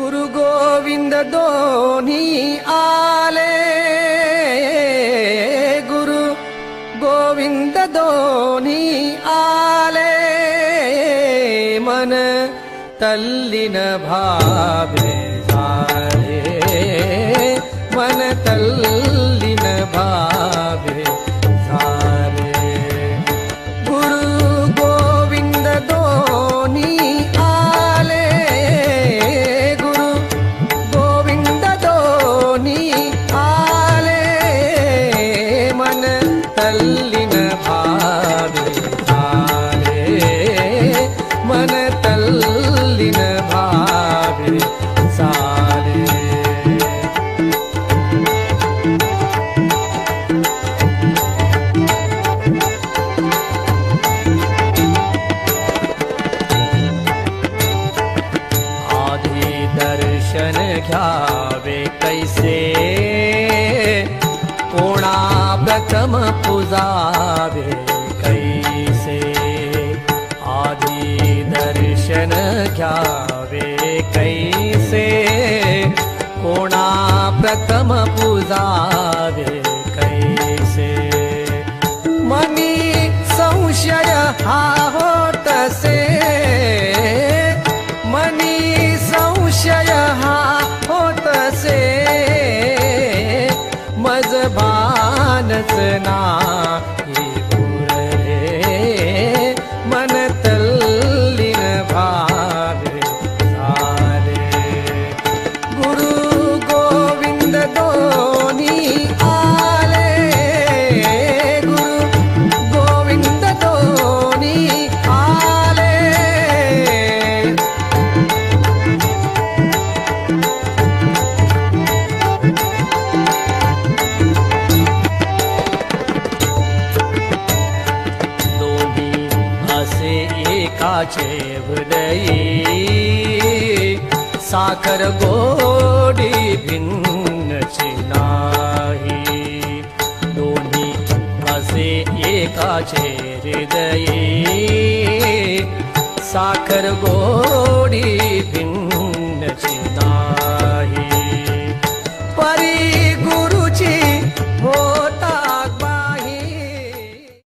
గురు గోవింద ధోని ఆలే. గురు గోవింద ధోని ఆలే. మన తల్లిన భావే दर्शन घ्यावे कैसे? कोणा प्रथम पूजावे कैसे? आधी दर्शन घ्यावे कैसे? कोणा प्रथम पूजावे मज असे एकाचे हृदयी साखर गोडी भिन्नची नाही दोन्ही असे एकाचे हृदयी साखर गोडी